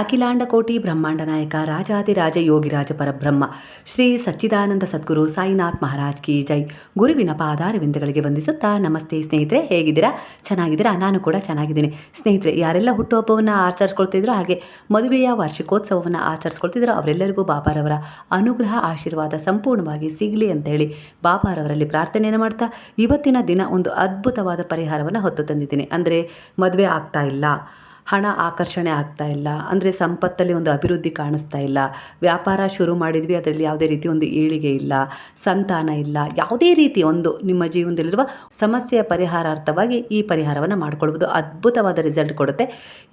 ಅಖಿಲಾಂಡ ಕೋಟಿ ಬ್ರಹ್ಮಾಂಡ ನಾಯಕ ರಾಜಾದಿರಾಜ ಯೋಗಿರಾಜ ಪರಬ್ರಹ್ಮ. ಶ್ರೀ ಸಚ್ಚಿದಾನಂದ ಸದ್ಗುರು ಸಾಯಿನಾಥ್ ಮಹಾರಾಜ್ ಕಿ ಜೈ. ಗುರುವಿನ ಪಾದಾರವಿಂದಗಳಿಗೆ ವಂದಿಸುತ್ತಾ ನಮಸ್ತೆ ಸ್ನೇಹಿತರೆ, ಹೇಗಿದ್ದೀರಾ? ಚೆನ್ನಾಗಿದ್ದೀರಾ? ನಾನು ಕೂಡ ಚೆನ್ನಾಗಿದ್ದೀನಿ. ಸ್ನೇಹಿತರೆ, ಯಾರೆಲ್ಲ ಹುಟ್ಟುಹಬ್ಬವನ್ನು ಆಚರಿಸ್ಕೊಳ್ತಿದ್ರು ಹಾಗೆ ಮದುವೆಯ ವಾರ್ಷಿಕೋತ್ಸವವನ್ನು ಆಚರಿಸ್ಕೊಳ್ತಿದ್ರು ಅವರೆಲ್ಲರಿಗೂ ಬಾಬಾರವರ ಅನುಗ್ರಹ, ಆಶೀರ್ವಾದ ಸಂಪೂರ್ಣವಾಗಿ ಸಿಗಲಿ ಅಂತ ಹೇಳಿ ಬಾಬಾರವರಲ್ಲಿ ಪ್ರಾರ್ಥನೆಯನ್ನು ಮಾಡ್ತಾ ಇವತ್ತಿನ ದಿನ ಒಂದು ಅದ್ಭುತವಾದ ಪರಿಹಾರವನ್ನು ಹೊತ್ತು ತಂದಿದ್ದೀನಿ. ಅಂದರೆ ಮದುವೆ ಆಗ್ತಾ ಇಲ್ಲ. ಹಣ ಆಕರ್ಷಣೆ ಆಗ್ತಾ ಇಲ್ಲ. ಅಂದರೆ ಸಂಪತ್ತಲ್ಲಿ ಒಂದು ಅಭಿವೃದ್ಧಿ ಕಾಣಿಸ್ತಾ ಇಲ್ಲ. ವ್ಯಾಪಾರ ಶುರು ಮಾಡಿದ್ವಿ, ಅದರಲ್ಲಿ ಯಾವುದೇ ರೀತಿ ಒಂದು ಏಳಿಗೆ ಇಲ್ಲ, ಸಂತಾನ ಇಲ್ಲ. ಯಾವುದೇ ರೀತಿ ಒಂದು ನಿಮ್ಮ ಜೀವನದಲ್ಲಿರುವ ಸಮಸ್ಯೆಯ ಪರಿಹಾರಾರ್ಥವಾಗಿ ಈ ಪರಿಹಾರವನ್ನು ಮಾಡ್ಕೊಳ್ಬೋದು. ಅದ್ಭುತವಾದ ರಿಸಲ್ಟ್ ಕೊಡುತ್ತೆ.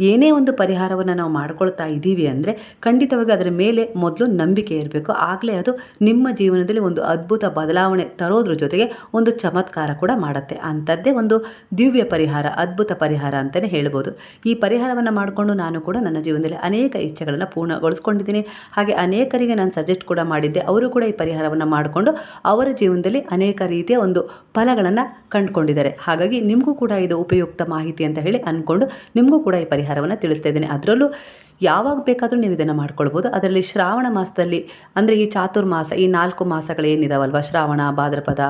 ಏನೇ ಒಂದು ಪರಿಹಾರವನ್ನು ನಾವು ಮಾಡ್ಕೊಳ್ತಾ ಇದ್ದೀವಿ ಅಂದರೆ ಖಂಡಿತವಾಗಿ ಅದರ ಮೇಲೆ ಮೊದಲು ನಂಬಿಕೆ ಇರಬೇಕು. ಆಗಲೇ ಅದು ನಿಮ್ಮ ಜೀವನದಲ್ಲಿ ಒಂದು ಅದ್ಭುತ ಬದಲಾವಣೆ ತರೋದ್ರ ಜೊತೆಗೆ ಒಂದು ಚಮತ್ಕಾರ ಕೂಡ ಮಾಡುತ್ತೆ. ಅಂಥದ್ದೇ ಒಂದು ದಿವ್ಯ ಪರಿಹಾರ, ಅದ್ಭುತ ಪರಿಹಾರ ಅಂತಲೇ ಹೇಳ್ಬೋದು. ಈ ಪರಿಹಾರವನ್ನು ಮಾಡಿಕೊಂಡು ನಾನು ಕೂಡ ನನ್ನ ಜೀವನದಲ್ಲಿ ಅನೇಕ ಇಚ್ಛೆಗಳನ್ನು ಪೂರ್ಣಗೊಳಿಸ್ಕೊಂಡಿದ್ದೀನಿ. ಹಾಗೆ ಅನೇಕರಿಗೆ ನಾನು ಸಜೆಸ್ಟ್ ಕೂಡ ಮಾಡಿದ್ದೆ. ಅವರು ಕೂಡ ಈ ಪರಿಹಾರವನ್ನು ಮಾಡಿಕೊಂಡು ಅವರ ಜೀವನದಲ್ಲಿ ಅನೇಕ ರೀತಿಯ ಒಂದು ಫಲಗಳನ್ನು ಕಂಡುಕೊಂಡಿದ್ದಾರೆ. ಹಾಗಾಗಿ ನಿಮಗೂ ಕೂಡ ಇದು ಉಪಯುಕ್ತ ಮಾಹಿತಿ ಅಂತ ಹೇಳಿ ಅಂದ್ಕೊಂಡು ನಿಮಗೂ ಕೂಡ ಈ ಪರಿಹಾರವನ್ನು ತಿಳಿಸ್ತಾ ಇದ್ದೀನಿ. ಅದರಲ್ಲೂ ಯಾವಾಗ ಬೇಕಾದರೂ ನೀವು ಇದನ್ನು ಮಾಡ್ಕೊಳ್ಬೋದು. ಅದರಲ್ಲಿ ಶ್ರಾವಣ ಮಾಸದಲ್ಲಿ, ಅಂದರೆ ಈ ಚಾತುರ್ಮಾಸ ಈ ನಾಲ್ಕು ಮಾಸಗಳು ಏನಿದಾವಲ್ವ? ಶ್ರಾವಣ, ಭಾದ್ರಪದ,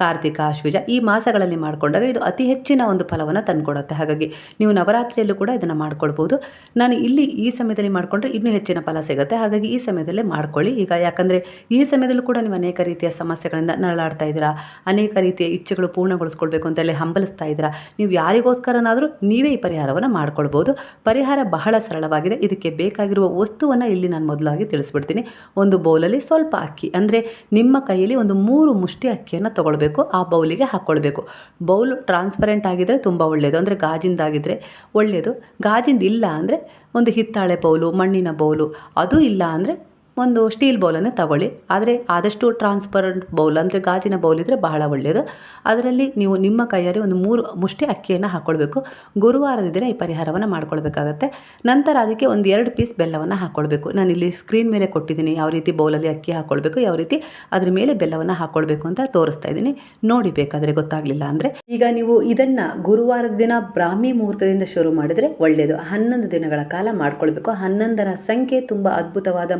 ಕಾರ್ತಿಕ, ಅಶ್ವಿಜ, ಈ ಮಾಸಗಳಲ್ಲಿ ಮಾಡಿಕೊಂಡಾಗ ಇದು ಅತಿ ಹೆಚ್ಚಿನ ಒಂದು ಫಲವನ್ನು ತಂದುಕೊಡುತ್ತೆ. ಹಾಗಾಗಿ ನೀವು ನವರಾತ್ರಿಯಲ್ಲೂ ಕೂಡ ಇದನ್ನು ಮಾಡ್ಕೊಳ್ಬೋದು. ನಾನು ಇಲ್ಲಿ ಈ ಸಮಯದಲ್ಲಿ ಮಾಡಿಕೊಂಡ್ರೆ ಇನ್ನೂ ಹೆಚ್ಚಿನ ಫಲ ಸಿಗುತ್ತೆ. ಹಾಗಾಗಿ ಈ ಸಮಯದಲ್ಲೇ ಮಾಡ್ಕೊಳ್ಳಿ. ಈಗ ಯಾಕಂದರೆ ಈ ಸಮಯದಲ್ಲೂ ಕೂಡ ನೀವು ಅನೇಕ ರೀತಿಯ ಸಮಸ್ಯೆಗಳಿಂದ ನರಳಾಡ್ತಾ ಇದ್ದೀರಾ? ಅನೇಕ ರೀತಿಯ ಇಚ್ಛೆಗಳು ಪೂರ್ಣಗೊಳಿಸ್ಕೊಳ್ಬೇಕು ಅಂತೇಳಿ ಹಂಬಲಿಸ್ತಾ ಇದ್ದೀರಾ? ನೀವು ಯಾರಿಗೋಸ್ಕರನಾದರೂ ನೀವೇ ಈ ಪರಿಹಾರವನ್ನು ಮಾಡ್ಕೊಳ್ಬೋದು. ಪರಿಹಾರ ಬಹಳ ಸರಳವಾಗಿದೆ. ಇದಕ್ಕೆ ಬೇಕಾಗಿರುವ ವಸ್ತುವನ್ನು ಇಲ್ಲಿ ನಾನು ಮೊದಲಾಗಿ ತಿಳಿಸ್ಬಿಡ್ತೀನಿ. ಒಂದು ಬೌಲಲ್ಲಿ ಸ್ವಲ್ಪ ಅಕ್ಕಿ, ಅಂದರೆ ನಿಮ್ಮ ಕೈಯಲ್ಲಿ ಒಂದು ಮೂರು ಮುಷ್ಟಿ ಅಕ್ಕಿಯನ್ನು ತೊಗೊಳ್ಬೇಕು, ಆ ಬೌಲಿಗೆ ಹಾಕ್ಕೊಳ್ಬೇಕು ಬೌಲ್ ಟ್ರಾನ್ಸ್ಪರೆಂಟ್ ಆಗಿದ್ದರೆ ತುಂಬ ಒಳ್ಳೆಯದು ಅಂದರೆ ಗಾಜಿಂದಾಗಿದ್ದರೆ ಒಳ್ಳೆಯದು ಗಾಜಿಂದ ಇಲ್ಲ ಅಂದರೆ ಒಂದು ಹಿತ್ತಾಳೆ ಬೌಲು, ಮಣ್ಣಿನ ಬೌಲು, ಅದು ಇಲ್ಲ ಅಂದರೆ ಒಂದು ಸ್ಟೀಲ್ ಬೌಲನ್ನು ತಗೊಳ್ಳಿ. ಆದರೆ ಆದಷ್ಟು ಟ್ರಾನ್ಸ್ಪರೆಂಟ್ ಬೌಲ್ ಅಂದರೆ ಗಾಜಿನ ಬೌಲ್ ಇದ್ದರೆ ಬಹಳ ಒಳ್ಳೆಯದು ಅದರಲ್ಲಿ ನೀವು ನಿಮ್ಮ ಕೈಯಲ್ಲಿ ಒಂದು ಮೂರು ಮುಷ್ಟಿ ಅಕ್ಕಿಯನ್ನು ಹಾಕ್ಕೊಳ್ಬೇಕು ಗುರುವಾರದ ದಿನ ಈ ಪರಿಹಾರವನ್ನು ಮಾಡ್ಕೊಳ್ಬೇಕಾಗತ್ತೆ. ನಂತರ ಅದಕ್ಕೆ ಒಂದು ಎರಡು ಪೀಸ್ ಬೆಲ್ಲವನ್ನು ಹಾಕ್ಕೊಳ್ಬೇಕು ನಾನು ಇಲ್ಲಿ ಸ್ಕ್ರೀನ್ ಮೇಲೆ ಕೊಟ್ಟಿದ್ದೀನಿ ಯಾವ ರೀತಿ ಬೌಲಲ್ಲಿ ಅಕ್ಕಿ ಹಾಕ್ಕೊಳ್ಬೇಕು ಯಾವ ರೀತಿ ಅದ್ರ ಮೇಲೆ ಬೆಲ್ಲವನ್ನು ಹಾಕ್ಕೊಳ್ಬೇಕು ಅಂತ ತೋರಿಸ್ತಾ ಇದ್ದೀನಿ. ನೋಡಿ ಬೇಕಾದರೆ ಗೊತ್ತಾಗಲಿಲ್ಲ ಅಂದರೆ. ಈಗ ನೀವು ಇದನ್ನು ಗುರುವಾರದ ದಿನ ಬ್ರಾಹ್ಮಿ ಮುಹೂರ್ತದಿಂದ ಶುರು ಮಾಡಿದರೆ ಒಳ್ಳೆಯದು ಹನ್ನೊಂದು ದಿನಗಳ ಕಾಲ ಮಾಡ್ಕೊಳ್ಬೇಕು. ಹನ್ನೊಂದರ ಸಂಖ್ಯೆ ತುಂಬ ಅದ್ಭುತವಾದ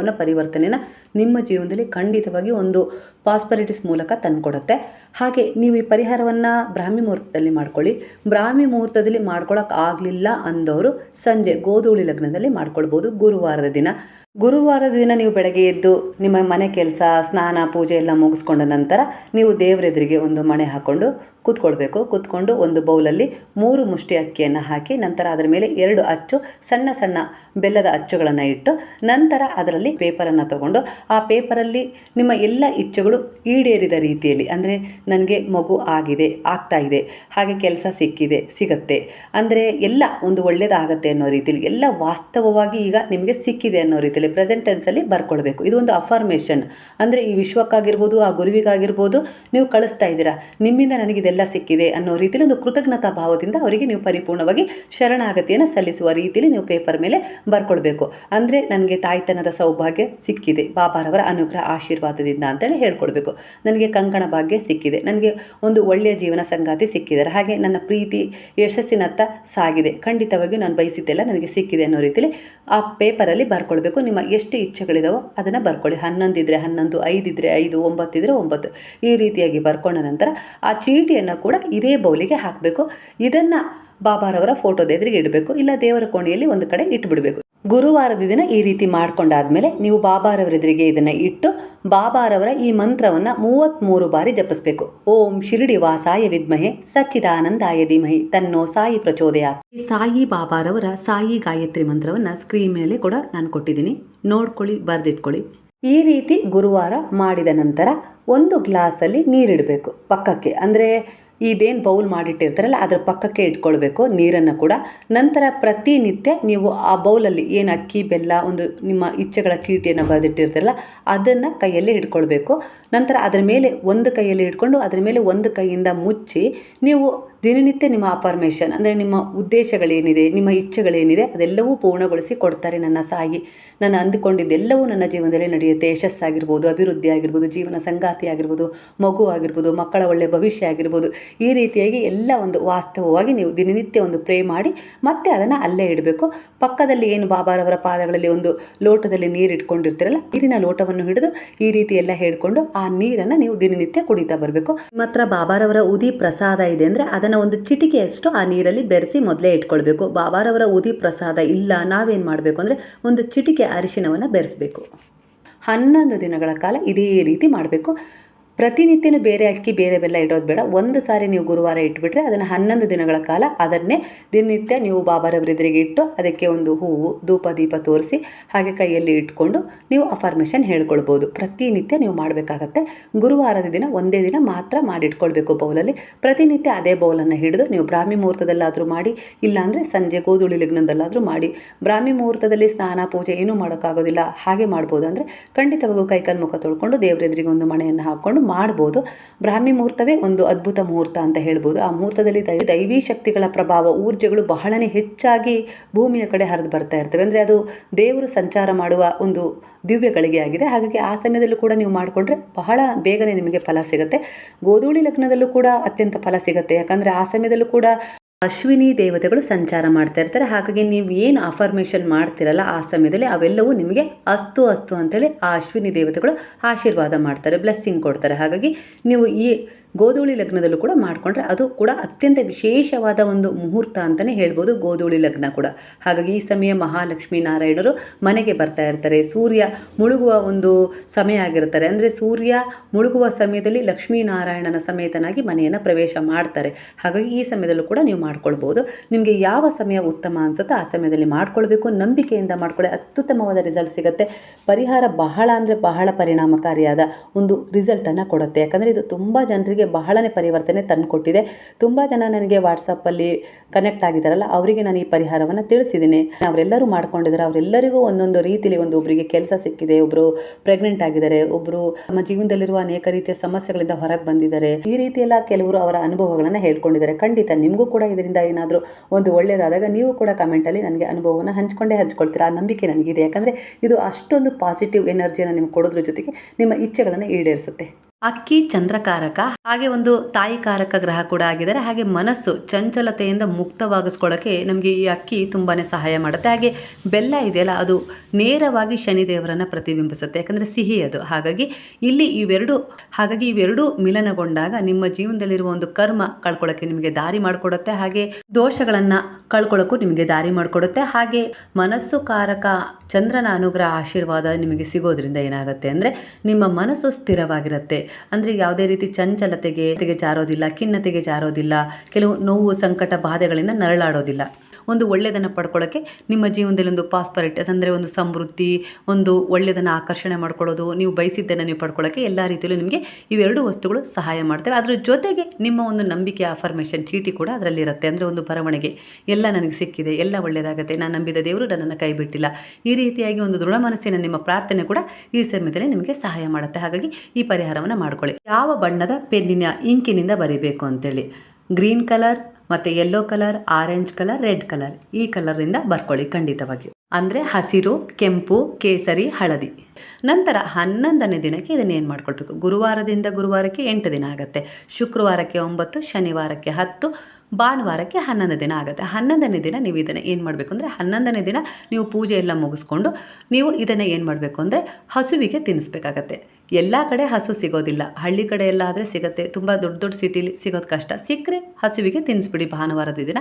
ಮಹತ್ವವನ್ನು ಪರಿವರ್ತನೆನ ನಿಮ್ಮ ಜೀವನದಲ್ಲಿ ಖಂಡಿತವಾಗಿ ಒಂದು ಪಾಸ್ಪರಿಟಿಸ್ ಮೂಲಕ ತಂದುಕೊಡುತ್ತೆ. ಹಾಗೆ ನೀವು ಈ ಪರಿಹಾರವನ್ನು ಬ್ರಾಹ್ಮಿ ಮುಹೂರ್ತದಲ್ಲಿ ಮಾಡ್ಕೊಳ್ಳಿ. ಬ್ರಾಹ್ಮಿ ಮುಹೂರ್ತದಲ್ಲಿ ಮಾಡ್ಕೊಳ್ಳೋಕೆ ಆಗಲಿಲ್ಲ ಅಂದವರು ಸಂಜೆ ಗೋಧೂಳಿ ಲಗ್ನದಲ್ಲಿ ಮಾಡ್ಕೊಳ್ಬೋದು ಗುರುವಾರದ ದಿನ. ಗುರುವಾರದ ದಿನ ನೀವು ಬೆಳಗ್ಗೆ ಎದ್ದು ನಿಮ್ಮ ಮನೆ ಕೆಲಸ, ಸ್ನಾನ, ಪೂಜೆ ಎಲ್ಲ ಮುಗಿಸ್ಕೊಂಡ ನಂತರ ನೀವು ದೇವರೆದುರಿಗೆ ಒಂದು ಮಣೆ ಹಾಕ್ಕೊಂಡು ಕೂತ್ಕೊಳ್ಬೇಕು. ಕೂತ್ಕೊಂಡು ಒಂದು ಬೌಲಲ್ಲಿ ಮೂರು ಮುಷ್ಟಿ ಅಕ್ಕಿಯನ್ನು ಹಾಕಿ ನಂತರ ಅದರ ಮೇಲೆ ಎರಡು ಅಚ್ಚು, ಸಣ್ಣ ಸಣ್ಣ ಬೆಲ್ಲದ ಅಚ್ಚುಗಳನ್ನು ಇಟ್ಟು ನಂತರ ಅದರಲ್ಲಿ ಪೇಪರನ್ನು ತಗೊಂಡು ಆ ಪೇಪರಲ್ಲಿ ನಿಮ್ಮ ಎಲ್ಲ ಇಚ್ಛೆಗಳು ಈಡೇರಿದ ರೀತಿಯಲ್ಲಿ, ಅಂದರೆ ನನಗೆ ಮಗು ಆಗಿದೆ, ಆಗ್ತಾ ಇದೆ, ಹಾಗೆ ಕೆಲಸ ಸಿಕ್ಕಿದೆ, ಸಿಗತ್ತೆ. ಅಂದರೆ ಎಲ್ಲ ಒಂದು ಒಳ್ಳೆಯದಾಗತ್ತೆ ಅನ್ನೋ ರೀತಿಯಲ್ಲಿ ಎಲ್ಲ ವಾಸ್ತವವಾಗಿ ಈಗ ನಿಮಗೆ ಸಿಕ್ಕಿದೆ ಅನ್ನೋ ರೀತಿಯಲ್ಲಿ ಪ್ರೆಸೆಂಟ್ ಟೆನ್ಸಲ್ಲಿ ಬರ್ಕೊಳ್ಬೇಕು. ಇದು ಒಂದು ಅಫರ್ಮೇಷನ್ ಅಂದರೆ ಈ ವಿಶ್ವಕ್ಕಾಗಿರ್ಬೋದು, ಆ ಗುರುವಿಗಾಗಿರ್ಬೋದು, ನೀವು ಕಳಿಸ್ತಾ ಇದ್ದೀರಾ, ನಿಮ್ಮಿಂದ ನನಗಿದೆಲ್ಲ ಸಿಕ್ಕಿದೆ ಅನ್ನೋ ರೀತಿಯಲ್ಲಿ ಒಂದು ಕೃತಜ್ಞತಾ ಭಾವದಿಂದ ಅವರಿಗೆ ನೀವು ಪರಿಪೂರ್ಣವಾಗಿ ಶರಣಾಗತಿಯನ್ನು ಸಲ್ಲಿಸುವ ರೀತಿಯಲ್ಲಿ ನೀವು ಪೇಪರ್ ಮೇಲೆ ಬರ್ಕೊಳ್ಬೇಕು. ಅಂದರೆ ನನಗೆ ತಾಯ್ತನದ ಸೌಭಾಗ್ಯ ಸಿಕ್ಕಿದೆ, ಬಾಬಾರವರ ಅನುಗ್ರಹ ಆಶೀರ್ವಾದದಿಂದ ಅಂತೇಳಿ ಹೇಳ್ಕೊಳ್ಬೇಕು ನನಗೆ ಕಂಕಣ ಭಾಗ್ಯ ಸಿಕ್ಕಿದೆ. ನನಗೆ ಒಂದು ಒಳ್ಳೆಯ ಜೀವನ ಸಂಗಾತಿ ಸಿಕ್ಕಿದ್ದಾರೆ. ಹಾಗೆ ನನ್ನ ಪ್ರೀತಿ ಯಶಸ್ಸಿನತ್ತ ಸಾಗಿದೆ. ಖಂಡಿತವಾಗಿಯೂ ನಾನು ಬಯಸಿದ್ದೆಲ್ಲ ನನಗೆ ಸಿಕ್ಕಿದೆ ಅನ್ನೋ ರೀತಿಯಲ್ಲಿ ಆ ಪೇಪರಲ್ಲಿ ಬರ್ಕೊಳ್ಬೇಕು. ನಿಮ್ಮ ಎಷ್ಟು ಇಚ್ಛೆಗಳಿದಾವೋ ಅದನ್ನು ಬರ್ಕೊಳ್ಳಿ. ಹನ್ನೊಂದಿದ್ರೆ ಹನ್ನೊಂದು ಐದಿದ್ರೆ ಐದು ಒಂಬತ್ತಿದ್ರೆ ಒಂಬತ್ತು. ಈ ರೀತಿಯಾಗಿ ಬರ್ಕೊಂಡ ನಂತರ ಆ ಚೀಟಿಯನ್ನು ಕೂಡ ಇದೇ ಬೌಲಿಗೆ ಹಾಕಬೇಕು. ಇದನ್ನು ಬಾಬಾರವರ ಫೋಟೋದ ಎದುರಿಗೆ ಇಡಬೇಕು. ಇಲ್ಲ ದೇವರ ಕೋಣೆಯಲ್ಲಿ ಒಂದು ಕಡೆ ಇಟ್ಬಿಡಬೇಕು. ಗುರುವಾರದ ದಿನ ಈ ರೀತಿ ಮಾಡ್ಕೊಂಡಾದ್ಮೇಲೆ ನೀವು ಬಾಬಾರವರ ಎದುರಿಗೆ ಇದನ್ನು ಇಟ್ಟು ಬಾಬಾರವರ ಈ ಮಂತ್ರವನ್ನು ಮೂವತ್ತ್ಮೂರು ಬಾರಿ ಜಪಿಸಬೇಕು. ಓಂ ಶಿರಡಿ ವಾಸಾಯ ವಿದ್ಮಹೆ ಸಚ್ಚಿದಾನಂದಾಯ ಧೀಮಹಿ ತನ್ನೋ ಸಾಯಿ ಪ್ರಚೋದಯ. ಈ ಸಾಯಿ ಬಾಬಾರವರ ಸಾಯಿ ಗಾಯತ್ರಿ ಮಂತ್ರವನ್ನು ಸ್ಕ್ರೀನ್ ಮೇಲೆ ಕೂಡ ನಾನು ಕೊಟ್ಟಿದ್ದೀನಿ. ನೋಡ್ಕೊಳ್ಳಿ, ಬರೆದಿಟ್ಕೊಳ್ಳಿ. ಈ ರೀತಿ ಗುರುವಾರ ಮಾಡಿದ ನಂತರ ಒಂದು ಗ್ಲಾಸಲ್ಲಿ ನೀರಿಡಬೇಕು ಪಕ್ಕಕ್ಕೆ. ಅಂದರೆ ಇದೇನು ಬೌಲ್ ಮಾಡಿಟ್ಟಿರ್ತಾರಲ್ಲ, ಅದರ ಪಕ್ಕಕ್ಕೆ ಇಟ್ಕೊಳ್ಬೇಕು. ನೀರನ್ನು ಕೂಡ. ನಂತರ ಪ್ರತಿನಿತ್ಯ ನೀವು ಆ ಬೌಲಲ್ಲಿ ಏನು ಅಕ್ಕಿ, ಬೆಲ್ಲ, ಒಂದು ನಿಮ್ಮ ಇಚ್ಛೆಗಳ ಚೀಟಿಯನ್ನು ಬರೆದಿಟ್ಟಿರ್ತಾರಲ್ಲ, ಅದನ್ನು ಕೈಯಲ್ಲಿ ಹಿಡ್ಕೊಳ್ಬೇಕು. ನಂತರ ಅದರ ಮೇಲೆ ಒಂದು ಕೈಯಲ್ಲಿ ಹಿಡ್ಕೊಂಡು, ಅದರ ಮೇಲೆ ಒಂದು ಕೈಯಿಂದ ಮುಚ್ಚಿ, ನೀವು ದಿನನಿತ್ಯ ನಿಮ್ಮ ಅಫರ್ಮೇಷನ್ ಅಂದರೆ ನಿಮ್ಮ ಉದ್ದೇಶಗಳೇನಿದೆ, ನಿಮ್ಮ ಇಚ್ಛೆಗಳೇನಿದೆ, ಅದೆಲ್ಲವೂ ಪೂರ್ಣಗೊಳಿಸಿ ಕೊಡ್ತಾರೆ ನನ್ನ ಸಾಯಿ. ನಾನು ಅಂದುಕೊಂಡಿದ್ದೆಲ್ಲವೂ ನನ್ನ ಜೀವನದಲ್ಲಿ ನಡೆಯುತ್ತೆ. ಯಶಸ್ಸಾಗಿರ್ಬೋದು, ಅಭಿವೃದ್ಧಿ ಆಗಿರ್ಬೋದು, ಜೀವನ ಸಂಗಾತಿ ಆಗಿರ್ಬೋದು, ಮಗು ಆಗಿರ್ಬೋದು, ಮಕ್ಕಳ ಒಳ್ಳೆಯ ಭವಿಷ್ಯ ಆಗಿರ್ಬೋದು, ಈ ರೀತಿಯಾಗಿ ಎಲ್ಲ ಒಂದು ವಾಸ್ತವವಾಗಿ ನೀವು ದಿನನಿತ್ಯ ಒಂದು ಪ್ರೇ ಮಾಡಿ, ಮತ್ತೆ ಅದನ್ನು ಅಲ್ಲೇ ಇಡಬೇಕು. ಪಕ್ಕದಲ್ಲಿ ಏನು ಬಾಬಾರವರ ಪಾದಗಳಲ್ಲಿ ಒಂದು ಲೋಟದಲ್ಲಿ ನೀರು ಇಟ್ಕೊಂಡಿರ್ತೀರಲ್ಲ ನೀರಿನ ಲೋಟವನ್ನು ಹಿಡಿದು ಈ ರೀತಿ ಎಲ್ಲ ಹೇಳ್ಕೊಂಡು ಆ ನೀರನ್ನು ನೀವು ದಿನನಿತ್ಯ ಕುಡಿತಾ ಬರಬೇಕು. ನಿಮ್ಮ ಹತ್ರ ಬಾಬಾರವರ ಉದಿ ಪ್ರಸಾದ ಇದೆ ಅಂದರೆ ಅದನ್ನು ಒಂದು ಚಿಟಿಕೆಯಷ್ಟು ಆ ನೀರಲ್ಲಿ ಬೆರೆಸಿ ಮೊದಲೇ ಇಟ್ಕೊಳ್ಬೇಕು. ಬಾಬಾರವರ ಉದಿ ಪ್ರಸಾದ ಇಲ್ಲ, ನಾವೇನು ಮಾಡಬೇಕು ಅಂದರೆ ಒಂದು ಚಿಟಿಕೆ ಅರಿಶಿನವನ್ನು ಬೆರೆಸಬೇಕು. ಹನ್ನೊಂದು ದಿನಗಳ ಕಾಲ ಇದೇ ರೀತಿ ಮಾಡಬೇಕು. ಪ್ರತಿನಿತ್ಯನೂ ಬೇರೆ ಅಕ್ಕಿ ಬೇರೆ ಬೆಲ್ಲ ಇಡೋದು ಬೇಡ. ಒಂದು ಸಾರಿ ನೀವು ಗುರುವಾರ ಇಟ್ಬಿಟ್ರೆ ಅದನ್ನು ಹನ್ನೊಂದು ದಿನಗಳ ಕಾಲ ಅದನ್ನೇ ದಿನನಿತ್ಯ ನೀವು ಬಾಬಾರವರ ಎದುರಿಗೆ ಇಟ್ಟು ಅದಕ್ಕೆ ಒಂದು ಹೂವು, ಧೂಪ, ದೀಪ ತೋರಿಸಿ ಹಾಗೆ ಕೈಯಲ್ಲಿ ಇಟ್ಕೊಂಡು ನೀವು ಅಫಾರ್ಮೇಷನ್ ಹೇಳ್ಕೊಳ್ಬೋದು. ಪ್ರತಿನಿತ್ಯ ನೀವು ಮಾಡಬೇಕಾಗತ್ತೆ. ಗುರುವಾರದ ದಿನ ಒಂದೇ ದಿನ ಮಾತ್ರ ಮಾಡಿಟ್ಕೊಳ್ಬೇಕು ಬೌಲಲ್ಲಿ. ಪ್ರತಿನಿತ್ಯ ಅದೇ ಬೌಲನ್ನು ಹಿಡಿದು ನೀವು ಬ್ರಾಹ್ಮಿ ಮುಹೂರ್ತದಲ್ಲಾದರೂ ಮಾಡಿ, ಇಲ್ಲಾಂದರೆ ಸಂಜೆ ಗೋಧುಳಿ ಲಗ್ನದಲ್ಲಾದರೂ ಮಾಡಿ. ಬ್ರಾಹ್ಮಿ ಮುಹೂರ್ತದಲ್ಲಿ ಸ್ನಾನ, ಪೂಜೆ ಏನೂ ಮಾಡೋಕ್ಕಾಗೋದಿಲ್ಲ. ಹಾಗೆ ಮಾಡ್ಬೋದು ಅಂದರೆ ಖಂಡಿತವಾಗೂ ಕೈಕಾಲು ಮುಖ ತೊಳ್ಕೊಂಡು ದೇವರೆದ್ರಿಗೆ ಒಂದು ಮಣೆಯನ್ನು ಹಾಕ್ಕೊಂಡು ಮಾಡ್ಬೋದು. ಬ್ರಾಹ್ಮಿ ಮುಹೂರ್ತವೇ ಒಂದು ಅದ್ಭುತ ಮುಹೂರ್ತ ಅಂತ ಹೇಳ್ಬೋದು. ಆ ಮುಹೂರ್ತದಲ್ಲಿ ದೈ, ದೈವಿ ಶಕ್ತಿಗಳ ಪ್ರಭಾವ, ಊರ್ಜೆಗಳು ಬಹಳನೇ ಹೆಚ್ಚಾಗಿ ಭೂಮಿಯ ಕಡೆ ಹರಿದು ಬರ್ತಾ ಇರ್ತವೆ. ಅಂದರೆ ಅದು ದೇವರು ಸಂಚಾರ ಮಾಡುವ ಒಂದು ದಿವ್ಯಗಳಿಗೆ ಆಗಿದೆ. ಹಾಗಾಗಿ ಆ ಸಮಯದಲ್ಲೂ ಕೂಡ ನೀವು ಮಾಡಿಕೊಂಡ್ರೆ ಬಹಳ ಬೇಗನೆ ನಿಮಗೆ ಫಲ ಸಿಗುತ್ತೆ. ಗೋಧೂಳಿ ಲಗ್ನದಲ್ಲೂ ಕೂಡ ಅತ್ಯಂತ ಫಲ ಸಿಗುತ್ತೆ. ಯಾಕಂದರೆ ಆ ಸಮಯದಲ್ಲೂ ಕೂಡ ಅಶ್ವಿನಿ ದೇವತೆಗಳು ಸಂಚಾರ ಮಾಡ್ತಾ ಇರ್ತಾರೆ. ಹಾಗಾಗಿ ನೀವು ಏನು ಅಫರ್ಮೇಷನ್ ಮಾಡ್ತಿರಲ್ಲ ಆ ಸಮಯದಲ್ಲಿ ಅವೆಲ್ಲವೂ ನಿಮಗೆ ಅಸ್ತು ಅಸ್ತು ಅಂತೇಳಿ ಆ ಅಶ್ವಿನಿ ದೇವತೆಗಳು ಆಶೀರ್ವಾದ ಮಾಡ್ತಾರೆ ಬ್ಲೆಸ್ಸಿಂಗ್ ಕೊಡ್ತಾರೆ. ಹಾಗಾಗಿ ನೀವು ಈ ಗೋಧೂಳಿ ಲಗ್ನದಲ್ಲೂ ಕೂಡ ಮಾಡಿಕೊಂಡ್ರೆ ಅದು ಕೂಡ ಅತ್ಯಂತ ವಿಶೇಷವಾದ ಒಂದು ಮುಹೂರ್ತ ಅಂತಲೇ ಹೇಳ್ಬೋದು, ಗೋಧೂಳಿ ಲಗ್ನ ಕೂಡ. ಹಾಗಾಗಿ ಈ ಸಮಯ ಮಹಾಲಕ್ಷ್ಮೀ ನಾರಾಯಣರು ಮನೆಗೆ ಬರ್ತಾ ಇರ್ತಾರೆ. ಸೂರ್ಯ ಮುಳುಗುವ ಒಂದು ಸಮಯ ಆಗಿರ್ತಾರೆ ಅಂದರೆ ಸೂರ್ಯ ಮುಳುಗುವ ಸಮಯದಲ್ಲಿ ಲಕ್ಷ್ಮೀನಾರಾಯಣನ ಸಮೇತನಾಗಿ ಮನೆಯನ್ನು ಪ್ರವೇಶ ಮಾಡ್ತಾರೆ. ಹಾಗಾಗಿ ಈ ಸಮಯದಲ್ಲೂ ಕೂಡ ನೀವು ಮಾಡ್ಕೊಳ್ಬೋದು. ನಿಮಗೆ ಯಾವ ಸಮಯ ಉತ್ತಮ ಅನಿಸುತ್ತೋ ಆ ಸಮಯದಲ್ಲಿ ಮಾಡ್ಕೊಳ್ಬೇಕು. ನಂಬಿಕೆಯಿಂದ ಮಾಡ್ಕೊಳ್ಳಿ. ಅತ್ಯುತ್ತಮವಾದ ರಿಸಲ್ಟ್ ಸಿಗುತ್ತೆ. ಪರಿಹಾರ ಬಹಳ ಅಂದರೆ ಬಹಳ ಪರಿಣಾಮಕಾರಿಯಾದ ಒಂದು ರಿಸಲ್ಟನ್ನು ಕೊಡುತ್ತೆ. ಯಾಕಂದರೆ ಇದು ತುಂಬ ಜನರಿಗೆ ಬಹಳನೇ ಪರಿವರ್ತನೆ ತಂದುಕೊಟ್ಟಿದೆ. ತುಂಬ ಜನ ನನಗೆ ವಾಟ್ಸಪ್ಪಲ್ಲಿ ಕನೆಕ್ಟ್ ಆಗಿದ್ದಾರಲ್ಲ, ಅವರಿಗೆ ನಾನು ಈ ಪರಿಹಾರವನ್ನು ತಿಳಿಸಿದ್ದೀನಿ. ಅವರೆಲ್ಲರೂ ಮಾಡ್ಕೊಂಡಿದ್ದಾರೆ. ಅವರೆಲ್ಲರಿಗೂ ಒಂದೊಂದು ರೀತಿಯಲ್ಲಿ ಒಂದು ಒಬ್ಬರಿಗೆ ಕೆಲಸ ಸಿಕ್ಕಿದೆ. ಒಬ್ಬರು ಪ್ರೆಗ್ನೆಂಟ್ ಆಗಿದ್ದಾರೆ ಒಬ್ಬರು ನಮ್ಮ ಜೀವನದಲ್ಲಿರುವ ಅನೇಕ ರೀತಿಯ ಸಮಸ್ಯೆಗಳಿಂದ ಹೊರಗೆ ಬಂದಿದ್ದಾರೆ. ಈ ರೀತಿಯೆಲ್ಲ ಕೆಲವರು ಅವರ ಅನುಭವಗಳನ್ನು ಹೇಳ್ಕೊಂಡಿದ್ದಾರೆ. ಖಂಡಿತ ನಿಮಗೂ ಕೂಡ ಇದರಿಂದ ಏನಾದರೂ ಒಂದು ಒಳ್ಳೆಯದಾದಾಗ ನೀವು ಕೂಡ ಕಮೆಂಟಲ್ಲಿ ನನಗೆ ಅನುಭವವನ್ನು ಹಂಚ್ಕೊಂಡೇ ಹಂಚ್ಕೊಳ್ತೀರಾ ಆ ನಂಬಿಕೆ ನನಗಿದೆ. ಯಾಕಂದರೆ ಇದು ಅಷ್ಟೊಂದು ಪಾಸಿಟಿವ್ ಎನರ್ಜಿಯನ್ನು ನಿಮ್ಗೆ ಕೊಡೋದ್ರ ಜೊತೆಗೆ ನಿಮ್ಮ ಇಚ್ಛೆಗಳನ್ನು ಈಡೇರಿಸುತ್ತೆ. ಅಕ್ಕಿ ಚಂದ್ರಕಾರಕ, ಹಾಗೆ ಒಂದು ತಾಯಿ ಕಾರಕ ಗ್ರಹ ಕೂಡ ಆಗಿದ್ದಾರೆ. ಹಾಗೆ ಮನಸ್ಸು ಚಂಚಲತೆಯಿಂದ ಮುಕ್ತವಾಗಿಸ್ಕೊಳ್ಳೋಕೆ ನಮಗೆ ಈ ಅಕ್ಕಿ ತುಂಬಾ ಸಹಾಯ ಮಾಡುತ್ತೆ. ಹಾಗೆ ಬೆಲ್ಲ ಇದೆಯಲ್ಲ, ಅದು ನೇರವಾಗಿ ಶನಿದೇವರನ್ನು ಪ್ರತಿಬಿಂಬಿಸುತ್ತೆ, ಯಾಕಂದರೆ ಸಿಹಿ ಅದು. ಹಾಗಾಗಿ ಇಲ್ಲಿ ಇವೆರಡು, ಹಾಗಾಗಿ ಇವೆರಡು ಮಿಲನಗೊಂಡಾಗ ನಿಮ್ಮ ಜೀವನದಲ್ಲಿರುವ ಒಂದು ಕರ್ಮ ಕಳ್ಕೊಳ್ಳೋಕ್ಕೆ ನಿಮಗೆ ದಾರಿ ಮಾಡಿಕೊಡುತ್ತೆ. ಹಾಗೆ ದೋಷಗಳನ್ನು ಕಳ್ಕೊಳ್ಳೋಕ್ಕೂ ನಿಮಗೆ ದಾರಿ ಮಾಡಿಕೊಡುತ್ತೆ. ಹಾಗೆ ಮನಸ್ಸು ಕಾರಕ ಚಂದ್ರನ ಅನುಗ್ರಹ ಆಶೀರ್ವಾದ ನಿಮಗೆ ಸಿಗೋದ್ರಿಂದ ಏನಾಗುತ್ತೆ ಅಂದರೆ ನಿಮ್ಮ ಮನಸ್ಸು ಸ್ಥಿರವಾಗಿರುತ್ತೆ. ಅಂದರೆ ಯಾವುದೇ ರೀತಿ ಚಂಚಲತೆಗೆ ತೆಗೆ ಜಾರೋದಿಲ್ಲ ಖಿನ್ನತೆಗೆ ಜಾರೋದಿಲ್ಲ ಕೆಲವು ನೋವು ಸಂಕಟ ಬಾಧೆಗಳಿಂದ ನರಳಾಡೋದಿಲ್ಲ. ಒಂದು ಒಳ್ಳೆಯದನ್ನು ಪಡ್ಕೊಳ್ಳೋಕ್ಕೆ ನಿಮ್ಮ ಜೀವನದಲ್ಲಿ ಒಂದು ಪಾಸ್ಪರಿಟಸ್ ಅಂದರೆ ಒಂದು ಸಮೃದ್ಧಿ, ಒಂದು ಒಳ್ಳೆಯದನ್ನು ಆಕರ್ಷಣೆ ಮಾಡ್ಕೊಳ್ಳೋದು, ನೀವು ಬಯಸಿದ್ದನ್ನು ನೀವು ಪಡ್ಕೊಳ್ಳೋಕ್ಕೆ ಎಲ್ಲ ರೀತಿಯಲ್ಲೂ ನಿಮಗೆ ಇವೆರಡು ವಸ್ತುಗಳು ಸಹಾಯ ಮಾಡ್ತವೆ. ಅದರ ಜೊತೆಗೆ ನಿಮ್ಮ ಒಂದು ನಂಬಿಕೆ ಅಫರ್ಮೇಷನ್ ಚೀಟಿ ಕೂಡ ಅದರಲ್ಲಿರುತ್ತೆ. ಅಂದರೆ ಒಂದು ಬರವಣಿಗೆ. ಎಲ್ಲ ನನಗೆ ಸಿಕ್ಕಿದೆ, ಎಲ್ಲ ಒಳ್ಳೆಯದಾಗುತ್ತೆ. ನಾನು ನಂಬಿದ ದೇವರು ನನ್ನನ್ನು ಕೈ ಬಿಟ್ಟಿಲ್ಲ ಈ ರೀತಿಯಾಗಿ ಒಂದು ದೃಢ ಮನಸ್ಸಿನ ನಿಮ್ಮ ಪ್ರಾರ್ಥನೆ ಕೂಡ ಈ ಸಮಯದಲ್ಲಿ ನಿಮಗೆ ಸಹಾಯ ಮಾಡುತ್ತೆ. ಹಾಗಾಗಿ ಈ ಪರಿಹಾರವನ್ನು ಮಾಡ್ಕೊಳ್ಳಿ. ಯಾವ ಬಣ್ಣದ ಪೆನ್ನಿನ ಇಂಕಿನಿಂದ ಬರೀಬೇಕು ಅಂತೇಳಿ. ಗ್ರೀನ್ ಕಲರ್ ಮತ್ತು yellow colour orange colour red colour ಈ ಕಲರಿಂದ ಬರ್ಕೊಳ್ಳಿ ಖಂಡಿತವಾಗಿಯೂ. ಅಂದರೆ ಹಸಿರು, ಕೆಂಪು, ಕೇಸರಿ, ಹಳದಿ. ನಂತರ ಹನ್ನೊಂದನೇ ದಿನಕ್ಕೆ ಇದನ್ನು ಏನು ಮಾಡ್ಕೊಳ್ಬೇಕು? ಗುರುವಾರದಿಂದ ಗುರುವಾರಕ್ಕೆ ಎಂಟು ದಿನ ಆಗುತ್ತೆ. ಶುಕ್ರವಾರಕ್ಕೆ ಒಂಬತ್ತು, ಶನಿವಾರಕ್ಕೆ ಹತ್ತು, ಭಾನುವಾರಕ್ಕೆ ಹನ್ನೊಂದು ದಿನ ಆಗುತ್ತೆ. ಹನ್ನೊಂದನೇ ದಿನ ನೀವು ಇದನ್ನು ಏನು ಮಾಡಬೇಕು ಅಂದರೆ ಹನ್ನೊಂದನೇ ದಿನ ನೀವು ಪೂಜೆ ಎಲ್ಲ ಮುಗಿಸ್ಕೊಂಡು ನೀವು ಇದನ್ನು ಏನು ಮಾಡಬೇಕು ಅಂದರೆ ಹಸುವಿಗೆ ತಿನ್ನಿಸ್ಬೇಕಾಗತ್ತೆ. ಎಲ್ಲ ಕಡೆ ಹಸು ಸಿಗೋದಿಲ್ಲ. ಹಳ್ಳಿ ಕಡೆ ಎಲ್ಲ ಆದರೆ ಸಿಗುತ್ತೆ. ತುಂಬ ದೊಡ್ಡ ದೊಡ್ಡ ಸಿಟಿಲಿ ಸಿಗೋದು ಕಷ್ಟ. ಸಿಕ್ಕರೆ ಹಸುವಿಗೆ ತಿನ್ನಿಸ್ಬಿಡಿ ಭಾನುವಾರದ ದಿನ.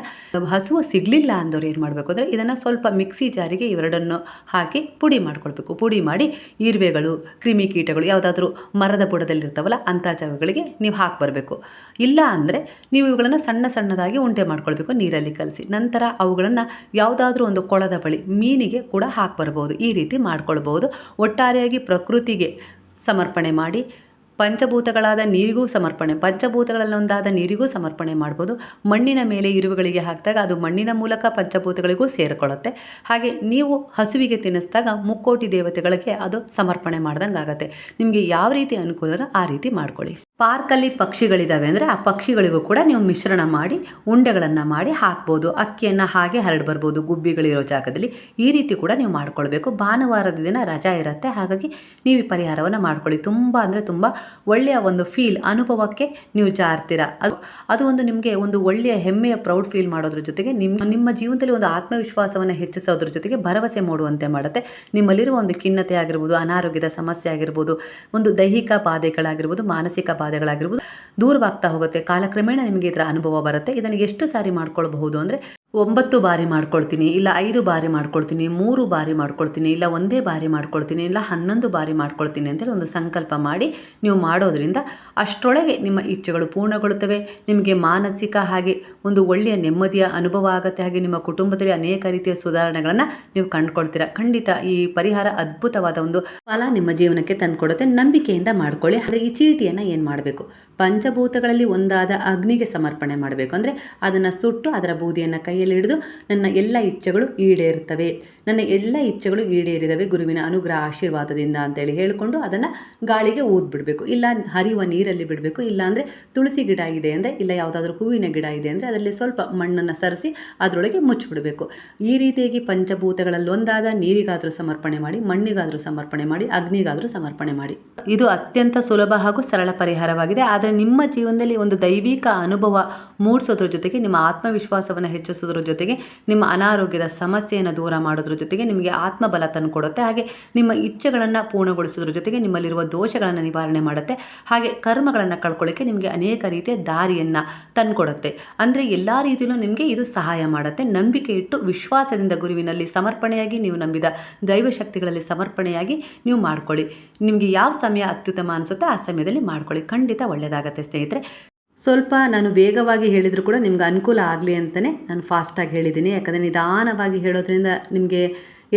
ಹಸು ಸಿಗಲಿಲ್ಲ ಅಂದವ್ರು ಏನು ಮಾಡಬೇಕು ಅಂದರೆ ಇದನ್ನು ಸ್ವಲ್ಪ ಮಿಕ್ಸಿ ಜಾರಿಗೆ ಇವೆರಡನ್ನು ಹಾಕಿ ಪುಡಿ ಮಾಡ್ಕೊಳ್ಬೇಕು. ಪುಡಿ ಮಾಡಿ ಇರುವೆಗಳು ಕ್ರಿಮಿಕೀಟಗಳು ಯಾವುದಾದ್ರೂ ಮರದ ಬುಡದಲ್ಲಿರ್ತಾವಲ್ಲ ಅಂಥ ಜಾಗಗಳಿಗೆ ನೀವು ಹಾಕಿ ಬರಬೇಕು. ಇಲ್ಲ ಅಂದರೆ ನೀವು ಇವುಗಳನ್ನು ಸಣ್ಣ ಸಣ್ಣದಾಗಿ ಉಂಟೆ ಮಾಡ್ಕೊಳ್ಬೇಕು ನೀರಲ್ಲಿ ಕಲಸಿ. ನಂತರ ಅವುಗಳನ್ನು ಯಾವುದಾದ್ರೂ ಒಂದು ಕೊಳದ ಬಳಿ ಮೀನಿಗೆ ಕೂಡ ಹಾಕಿ ಬರ್ಬೋದು. ಈ ರೀತಿ ಮಾಡ್ಕೊಳ್ಬೋದು. ಒಟ್ಟಾರೆಯಾಗಿ ಪ್ರಕೃತಿಗೆ ಸಮರ್ಪಣೆ ಮಾಡಿ, ಪಂಚಭೂತಗಳಾದ ನೀರಿಗೂ ಸಮರ್ಪಣೆ, ಪಂಚಭೂತಗಳಲ್ಲೊಂದಾದ ನೀರಿಗೂ ಸಮರ್ಪಣೆ ಮಾಡ್ಬೋದು. ಮಣ್ಣಿನ ಮೇಲೆ ಇರುವೆಗಳಿಗೆ ಹಾಕಿದಾಗ ಅದು ಮಣ್ಣಿನ ಮೂಲಕ ಪಂಚಭೂತಗಳಿಗೂ ಸೇರಿಕೊಳ್ಳುತ್ತೆ. ಹಾಗೆ ನೀವು ಹಸುವಿಗೆ ತಿನ್ನಿಸಿದಾಗ ಮುಕ್ಕೋಟಿ ದೇವತೆಗಳಿಗೆ ಅದು ಸಮರ್ಪಣೆ ಮಾಡ್ದಂಗೆ ಆಗುತ್ತೆ ನಿಮಗೆ ಯಾವ ರೀತಿ ಅನುಕೂಲನೋ ಆ ರೀತಿ ಮಾಡ್ಕೊಳ್ಳಿ. ಪಾರ್ಕಲ್ಲಿ ಪಕ್ಷಿಗಳಿದ್ದಾವೆ ಅಂದರೆ ಆ ಪಕ್ಷಿಗಳಿಗೂ ಕೂಡ ನೀವು ಮಿಶ್ರಣ ಮಾಡಿ, ಉಂಡೆಗಳನ್ನು ಮಾಡಿ ಹಾಕ್ಬೋದು. ಅಕ್ಕಿಯನ್ನು ಹಾಗೆ ಹರಡಿ ಬರ್ಬೋದು, ಗುಬ್ಬಿಗಳಿರೋ ಜಾಗದಲ್ಲಿ. ಈ ರೀತಿ ಕೂಡ ನೀವು ಮಾಡ್ಕೊಳ್ಬೇಕು. ಭಾನುವಾರದ ದಿನ ರಜಾ ಇರುತ್ತೆ. ಹಾಗಾಗಿ ನೀವು ಈ ಪರಿಹಾರವನ್ನು ಮಾಡ್ಕೊಳ್ಳಿ. ತುಂಬ ಅಂದರೆ ತುಂಬ ಒಳ್ಳೆಯ ಒಂದು ಫೀಲ್ ಅನುಭವಕ್ಕೆ ನೀವು ಜಾರ್ತೀರ. ಅದು ಅದು ಒಂದು ನಿಮಗೆ ಒಂದು ಒಳ್ಳೆಯ ಹೆಮ್ಮೆಯ ಪ್ರೌಡ್ ಫೀಲ್ ಮಾಡೋದ್ರ ಜೊತೆಗೆ ನಿಮ್ಮ ನಿಮ್ಮ ಜೀವನದಲ್ಲಿ ಒಂದು ಆತ್ಮವಿಶ್ವಾಸವನ್ನು ಹೆಚ್ಚಿಸೋದ್ರ ಜೊತೆಗೆ ಭರವಸೆ ಮೂಡುವಂತೆ ಮಾಡುತ್ತೆ. ನಿಮ್ಮಲ್ಲಿರುವ ಒಂದು ಖಿನ್ನತೆ ಆಗಿರ್ಬೋದು, ಅನಾರೋಗ್ಯದ ಸಮಸ್ಯೆ ಆಗಿರ್ಬೋದು, ಒಂದು ದೈಹಿಕ ಬಾಧೆಗಳಾಗಿರ್ಬೋದು, ಮಾನಸಿಕ ಬಾಧೆಗಳಾಗಿರ್ಬೋದು ದೂರವಾಗ್ತಾ ಹೋಗುತ್ತೆ. ಕಾಲಕ್ರಮೇಣ ನಿಮಗೆ ಇದರ ಅನುಭವ ಬರುತ್ತೆ. ಇದನ್ನು ಎಷ್ಟು ಸಾರಿ ಮಾಡ್ಕೊಳ್ಬಹುದು ಅಂದರೆ ಒಂಬತ್ತು ಬಾರಿ ಮಾಡ್ಕೊಳ್ತೀನಿ, ಇಲ್ಲ ಐದು ಬಾರಿ ಮಾಡ್ಕೊಳ್ತೀನಿ, ಮೂರು ಬಾರಿ ಮಾಡ್ಕೊಳ್ತೀನಿ, ಇಲ್ಲ ಒಂದೇ ಬಾರಿ ಮಾಡ್ಕೊಳ್ತೀನಿ, ಇಲ್ಲ ಹನ್ನೊಂದು ಬಾರಿ ಮಾಡ್ಕೊಳ್ತೀನಿ ಅಂತೇಳಿ ಒಂದು ಸಂಕಲ್ಪ ಮಾಡಿ ನೀವು ಮಾಡೋದ್ರಿಂದ ಅಷ್ಟರೊಳಗೆ ನಿಮ್ಮ ಇಚ್ಛೆಗಳು ಪೂರ್ಣಗೊಳ್ಳುತ್ತವೆ. ನಿಮಗೆ ಮಾನಸಿಕ ಹಾಗೆ ಒಂದು ಒಳ್ಳೆಯ ನೆಮ್ಮದಿಯ ಅನುಭವ ಆಗುತ್ತೆ. ಹಾಗೆ ನಿಮ್ಮ ಕುಟುಂಬದಲ್ಲಿ ಅನೇಕ ರೀತಿಯ ಸುಧಾರಣೆಗಳನ್ನು ನೀವು ಕಂಡುಕೊಳ್ತೀರಾ. ಖಂಡಿತ ಈ ಪರಿಹಾರ ಅದ್ಭುತವಾದ ಒಂದು ಫಲ ನಿಮ್ಮ ಜೀವನಕ್ಕೆ ತಂದುಕೊಡುತ್ತೆ. ನಂಬಿಕೆಯಿಂದ ಮಾಡ್ಕೊಳ್ಳಿ. ಆದರೆ ಈ ಚೀಟಿಯನ್ನು ಏನು ಮಾಡಬೇಕು. ಪಂಚಭೂತಗಳಲ್ಲಿ ಒಂದಾದ ಅಗ್ನಿಗೆ ಸಮರ್ಪಣೆ ಮಾಡಬೇಕು. ಅಂದರೆ ಅದನ್ನು ಸುಟ್ಟು ಅದರ ಬೂದಿಯನ್ನು ಕೈಯಲ್ಲಿ ಹಿಡಿದು ನನ್ನ ಎಲ್ಲ ಇಚ್ಛೆಗಳು ಈಡೇರುತ್ತವೆ. ನನ್ನ ಎಲ್ಲ ಇಚ್ಛೆಗಳು ಈಡೇರಿದವೆ ಗುರುವಿನ ಅನುಗ್ರಹ ಆಶೀರ್ವಾದದಿಂದ ಅಂತೇಳಿ ಹೇಳಿಕೊಂಡು ಅದನ್ನು ಗಾಳಿಗೆ ಊದ್ಬಿಡಬೇಕು. ಇಲ್ಲ ಹರಿಯುವ ನೀರಲ್ಲಿ ಬಿಡಬೇಕು. ಇಲ್ಲ ಅಂದರೆ ತುಳಸಿ ಗಿಡ ಇದೆ ಅಂದರೆ, ಇಲ್ಲ ಯಾವುದಾದ್ರೂ ಹೂವಿನ ಗಿಡ ಇದೆ ಅಂದರೆ ಅದರಲ್ಲಿ ಸ್ವಲ್ಪ ಮಣ್ಣನ್ನು ಸರಿಸಿ ಅದರೊಳಗೆ ಮುಚ್ಚಿಬಿಡಬೇಕು. ಈ ರೀತಿಯಾಗಿ ಪಂಚಭೂತಗಳಲ್ಲಿ ಒಂದಾದ ನೀರಿಗಾದರೂ ಸಮರ್ಪಣೆ ಮಾಡಿ, ಮಣ್ಣಿಗಾದರೂ ಸಮರ್ಪಣೆ ಮಾಡಿ, ಅಗ್ನಿಗಾದರೂ ಸಮರ್ಪಣೆ ಮಾಡಿ. ಇದು ಅತ್ಯಂತ ಸುಲಭ ಹಾಗೂ ಸರಳ ಪರಿಹಾರವಾಗಿದೆ ಆದರೆ ನಿಮ್ಮ ಜೀವನದಲ್ಲಿ ಒಂದು ದೈವಿಕ ಅನುಭವ ಮೂಡಿಸೋದ್ರ ಜೊತೆಗೆ, ನಿಮ್ಮ ಆತ್ಮವಿಶ್ವಾಸವನ್ನು ಹೆಚ್ಚಿಸೋದ್ರ ಜೊತೆಗೆ, ನಿಮ್ಮ ಅನಾರೋಗ್ಯದ ಸಮಸ್ಯೆಯನ್ನು ದೂರ ಮಾಡೋದ್ರ ಜೊತೆಗೆ ನಿಮಗೆ ಆತ್ಮಬಲ ತಂದು ಕೊಡುತ್ತೆ. ಹಾಗೆ ನಿಮ್ಮ ಇಚ್ಛೆಗಳನ್ನು ಪೂರ್ಣಗೊಳಿಸೋದ್ರ ಜೊತೆಗೆ ನಿಮ್ಮಲ್ಲಿರುವ ದೋಷಗಳನ್ನು ನಿವಾರಣೆ ಮಾಡುತ್ತೆ. ಹಾಗೆ ಕರ್ಮಗಳನ್ನು ಕಳ್ಕೊಳ್ಳೋಕ್ಕೆ ನಿಮಗೆ ಅನೇಕ ರೀತಿಯ ದಾರಿಯನ್ನು ತಂದುಕೊಡುತ್ತೆ. ಅಂದರೆ ಎಲ್ಲ ರೀತಿಯಲ್ಲೂ ನಿಮಗೆ ಇದು ಸಹಾಯ ಮಾಡುತ್ತೆ. ನಂಬಿಕೆ ಇಟ್ಟು ವಿಶ್ವಾಸದಿಂದ ಗುರುವಿನಲ್ಲಿ ಸಮರ್ಪಣೆಯಾಗಿ ನೀವು ನಂಬಿದ ದೈವಶಕ್ತಿಗಳಲ್ಲಿ ಸಮರ್ಪಣೆಯಾಗಿ ನೀವು ಮಾಡ್ಕೊಳ್ಳಿ. ನಿಮಗೆ ಯಾವ ಸಮಯ ಅತ್ಯುತ್ತಮ ಅನಿಸುತ್ತೋ ಆ ಸಮಯದಲ್ಲಿ ಮಾಡ್ಕೊಳ್ಳಿ. ಖಂಡಿತ ಒಳ್ಳೆಯದಾಗತ್ತೆ ಸ್ನೇಹಿತರೆ. ಸ್ವಲ್ಪ ನಾನು ವೇಗವಾಗಿ ಹೇಳಿದರೂ ಕೂಡ ನಿಮ್ಗೆ ಅನುಕೂಲ ಆಗಲಿ ಅಂತಲೇ ನಾನು ಫಾಸ್ಟಾಗಿ ಹೇಳಿದ್ದೀನಿ. ಯಾಕಂದರೆ ನಿಧಾನವಾಗಿ ಹೇಳೋದ್ರಿಂದ ನಿಮಗೆ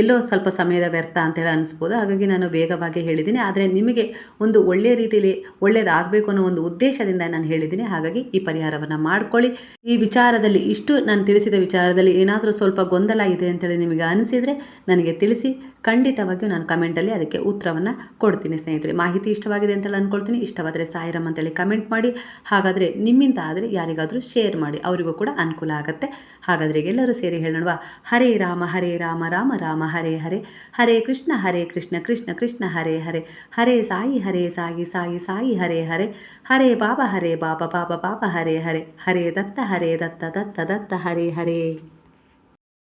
ಎಲ್ಲೋ ಸ್ವಲ್ಪ ಸಮಯದ ವ್ಯರ್ಥ ಅಂತೇಳಿ ಅನಿಸ್ಬೋದು. ಹಾಗಾಗಿ ನಾನು ವೇಗವಾಗಿ ಹೇಳಿದ್ದೀನಿ. ಆದರೆ ನಿಮಗೆ ಒಂದು ಒಳ್ಳೆಯ ರೀತಿಯಲ್ಲಿ ಒಳ್ಳೆಯದಾಗಬೇಕು ಅನ್ನೋ ಒಂದು ಉದ್ದೇಶದಿಂದ ನಾನು ಹೇಳಿದ್ದೀನಿ. ಹಾಗಾಗಿ ಈ ಪರಿಹಾರವನ್ನು ಮಾಡ್ಕೊಳ್ಳಿ. ಈ ವಿಚಾರದಲ್ಲಿ ಇಷ್ಟು ನಾನು ತಿಳಿಸಿದ ವಿಚಾರದಲ್ಲಿ ಏನಾದರೂ ಸ್ವಲ್ಪ ಗೊಂದಲ ಇದೆ ಅಂತೇಳಿ ನಿಮಗೆ ಅನಿಸಿದರೆ ನನಗೆ ತಿಳಿಸಿ. ಖಂಡಿತವಾಗಿಯೂ ನಾನು ಕಮೆಂಟಲ್ಲಿ ಅದಕ್ಕೆ ಉತ್ತರವನ್ನು ಕೊಡ್ತೀನಿ, ಸ್ನೇಹಿತರೆ. ಮಾಹಿತಿ ಇಷ್ಟವಾಗಿದೆ ಅಂತೇಳಿ ಅಂದ್ಕೊಳ್ತೀನಿ. ಇಷ್ಟವಾದರೆ ಸಾಯಿರಮ್ ಅಂತೇಳಿ ಕಮೆಂಟ್ ಮಾಡಿ. ಹಾಗಾದರೆ ನಿಮ್ಮಿಂದ ಆದರೆ ಯಾರಿಗಾದರೂ ಶೇರ್ ಮಾಡಿ. ಅವರಿಗೂ ಕೂಡ ಅನುಕೂಲ ಆಗುತ್ತೆ. ಹಾಗಾದರೆ ಎಲ್ಲರೂ ಸೇರಿ ಹೇಳೋಣವಾ ಹರೇ ರಾಮ ಹರೇ ರಾಮ ರಾಮ ರಾಮ, ಹರೇ ಹರೇ. ಹರೇ ಕೃಷ್ಣ ಹರೇ ಕೃಷ್ಣ ಕೃಷ್ಣ ಕೃಷ್ಣ, ಹರೇ ಹರೇ. ಹರೇ ಸಾಯಿ ಹರೇ ಸಾಯಿ ಸಾಯಿ ಸಾಯಿ, ಹರೇ ಹರೇ. ಹರೇ ಬಾಬಾ ಹರೇ ಬಾಬಾ ಬಾಬಾ ಬಾಬಾ, ಹರೇ ಹರೇ. ಹರೇ ದತ್ತ ಹರೇ ದತ್ತ ದತ್ತ ದತ್ತ, ಹರೇ ಹರೇ.